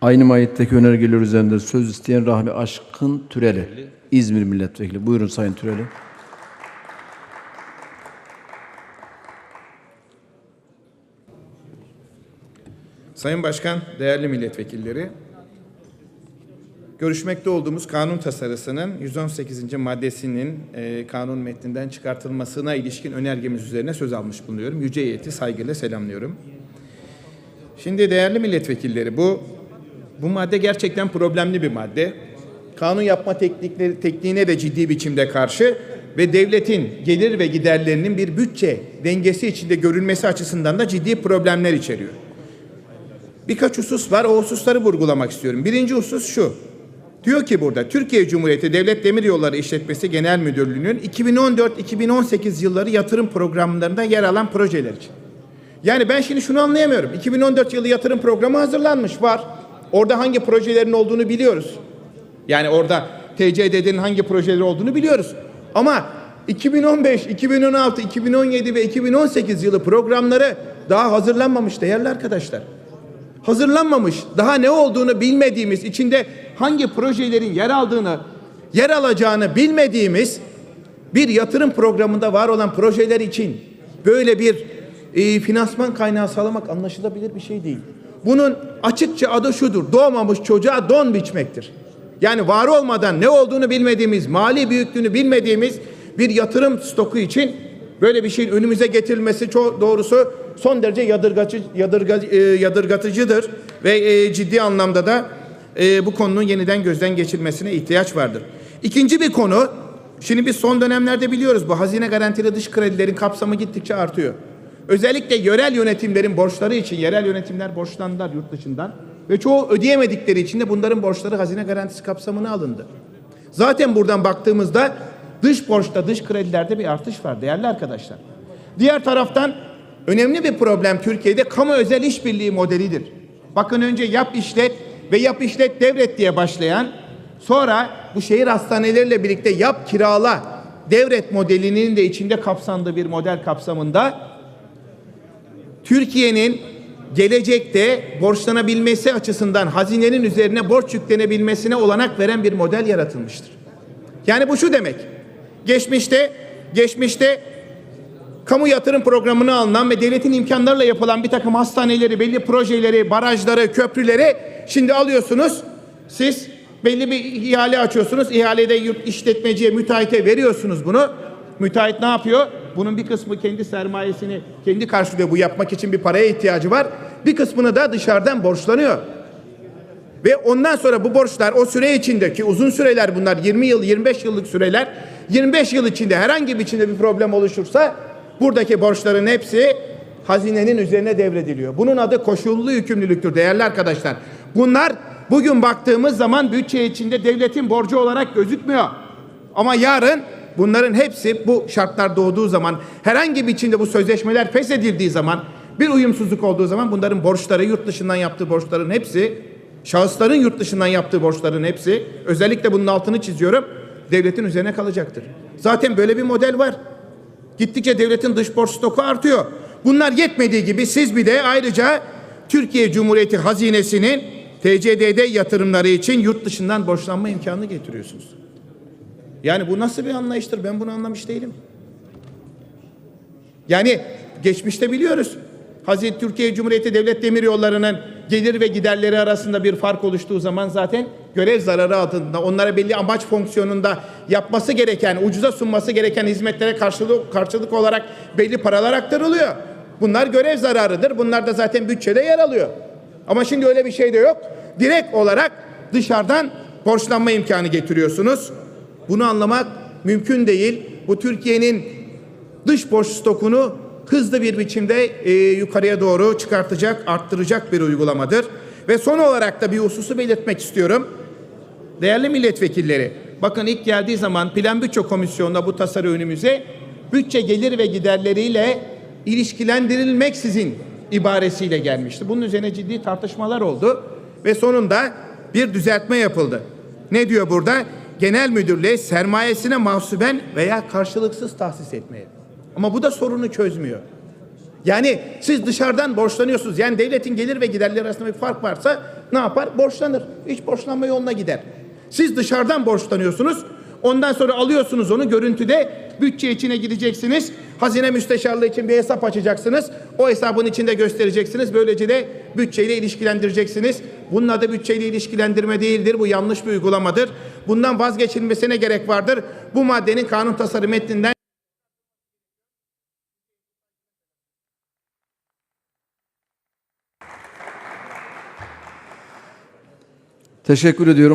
Aynı mahiyetteki önergeler üzerinde söz isteyen Rahmi Aşkın Türeli, İzmir Milletvekili. Buyurun Sayın Türeli. Sayın Başkan, değerli milletvekilleri, görüşmekte olduğumuz kanun tasarısının 118. maddesinin e, kanun metninden çıkartılmasına ilişkin önergemiz üzerine söz almış bulunuyorum. Yüce heyeti saygıyla selamlıyorum. Şimdi değerli milletvekilleri bu bu madde gerçekten problemli bir madde. Kanun yapma teknikleri tekniğine de ciddi biçimde karşı ve devletin gelir ve giderlerinin bir bütçe dengesi içinde görülmesi açısından da ciddi problemler içeriyor. Birkaç husus var. O hususları vurgulamak istiyorum. Birinci husus şu. Diyor ki burada Türkiye Cumhuriyeti Devlet Demiryolları İşletmesi Genel Müdürlüğü'nün 2014-2018 yılları yatırım programlarında yer alan projeler için. Yani ben şimdi şunu anlayamıyorum. 2014 yılı yatırım programı hazırlanmış var. Orada hangi projelerin olduğunu biliyoruz. Yani orada TCDD'nin hangi projeleri olduğunu biliyoruz. Ama 2015, 2016, 2017 ve 2018 yılı programları daha hazırlanmamış değerli arkadaşlar hazırlanmamış, daha ne olduğunu bilmediğimiz, içinde hangi projelerin yer aldığını, yer alacağını bilmediğimiz bir yatırım programında var olan projeler için böyle bir e, finansman kaynağı sağlamak anlaşılabilir bir şey değil. Bunun açıkça adı şudur, doğmamış çocuğa don biçmektir. Yani var olmadan ne olduğunu bilmediğimiz, mali büyüklüğünü bilmediğimiz bir yatırım stoku için böyle bir şeyin önümüze getirilmesi çok doğrusu son derece yadırgacı, yadırga, e, yadırgatıcıdır ve e, ciddi anlamda da e, bu konunun yeniden gözden geçirilmesine ihtiyaç vardır. İkinci bir konu, şimdi biz son dönemlerde biliyoruz bu hazine garantili dış kredilerin kapsamı gittikçe artıyor. Özellikle yerel yönetimlerin borçları için yerel yönetimler borçlandılar yurt dışından ve çoğu ödeyemedikleri için de bunların borçları hazine garantisi kapsamına alındı. Zaten buradan baktığımızda dış borçta, dış kredilerde bir artış var değerli arkadaşlar. Diğer taraftan önemli bir problem Türkiye'de kamu özel işbirliği modelidir. Bakın önce yap işlet ve yap işlet devret diye başlayan sonra bu şehir hastaneleriyle birlikte yap kirala devret modelinin de içinde kapsandığı bir model kapsamında Türkiye'nin gelecekte borçlanabilmesi açısından hazinenin üzerine borç yüklenebilmesine olanak veren bir model yaratılmıştır. Yani bu şu demek. Geçmişte geçmişte kamu yatırım programına alınan ve devletin imkanlarıyla yapılan bir takım hastaneleri, belli projeleri, barajları, köprüleri şimdi alıyorsunuz. Siz belli bir ihale açıyorsunuz. İhalede yurt işletmeciye, müteahhite veriyorsunuz bunu. Müteahhit ne yapıyor? Bunun bir kısmı kendi sermayesini kendi karşılıyor. Bu yapmak için bir paraya ihtiyacı var. Bir kısmını da dışarıdan borçlanıyor. Ve ondan sonra bu borçlar o süre içindeki uzun süreler bunlar 20 yıl 25 yıllık süreler 25 yıl içinde herhangi bir biçimde bir problem oluşursa buradaki borçların hepsi hazinenin üzerine devrediliyor. Bunun adı koşullu yükümlülüktür değerli arkadaşlar. Bunlar bugün baktığımız zaman bütçe içinde devletin borcu olarak gözükmüyor. Ama yarın bunların hepsi bu şartlar doğduğu zaman herhangi bir biçimde bu sözleşmeler feshedildiği zaman bir uyumsuzluk olduğu zaman bunların borçları yurt dışından yaptığı borçların hepsi şahısların yurt dışından yaptığı borçların hepsi özellikle bunun altını çiziyorum devletin üzerine kalacaktır. Zaten böyle bir model var. Gittikçe devletin dış borç stoku artıyor. Bunlar yetmediği gibi siz bir de ayrıca Türkiye Cumhuriyeti hazinesinin TCDD yatırımları için yurt dışından borçlanma imkanı getiriyorsunuz. Yani bu nasıl bir anlayıştır? Ben bunu anlamış değilim. Yani geçmişte biliyoruz. Hazreti Türkiye Cumhuriyeti Devlet Demiryolları'nın gelir ve giderleri arasında bir fark oluştuğu zaman zaten görev zararı altında onlara belli amaç fonksiyonunda yapması gereken, ucuza sunması gereken hizmetlere karşılık, karşılık olarak belli paralar aktarılıyor. Bunlar görev zararıdır. Bunlar da zaten bütçede yer alıyor. Ama şimdi öyle bir şey de yok. Direkt olarak dışarıdan borçlanma imkanı getiriyorsunuz. Bunu anlamak mümkün değil. Bu Türkiye'nin dış borç stokunu hızlı bir biçimde e, yukarıya doğru çıkartacak, arttıracak bir uygulamadır. Ve son olarak da bir hususu belirtmek istiyorum. Değerli milletvekilleri, bakın ilk geldiği zaman Plan Bütçe Komisyonu'nda bu tasarı önümüze bütçe gelir ve giderleriyle ilişkilendirilmeksizin ibaresiyle gelmişti. Bunun üzerine ciddi tartışmalar oldu ve sonunda bir düzeltme yapıldı. Ne diyor burada? Genel müdürlüğe sermayesine mahsuben veya karşılıksız tahsis etmeye. Ama bu da sorunu çözmüyor. Yani siz dışarıdan borçlanıyorsunuz. Yani devletin gelir ve giderleri arasında bir fark varsa ne yapar? Borçlanır. Hiç borçlanma yoluna gider. Siz dışarıdan borçlanıyorsunuz. Ondan sonra alıyorsunuz onu görüntüde bütçe içine gideceksiniz. Hazine müsteşarlığı için bir hesap açacaksınız. O hesabın içinde göstereceksiniz. Böylece de bütçeyle ilişkilendireceksiniz. Bunun adı bütçeyle ilişkilendirme değildir. Bu yanlış bir uygulamadır. Bundan vazgeçilmesine gerek vardır. Bu maddenin kanun tasarı metninden Teşekkür ediyorum.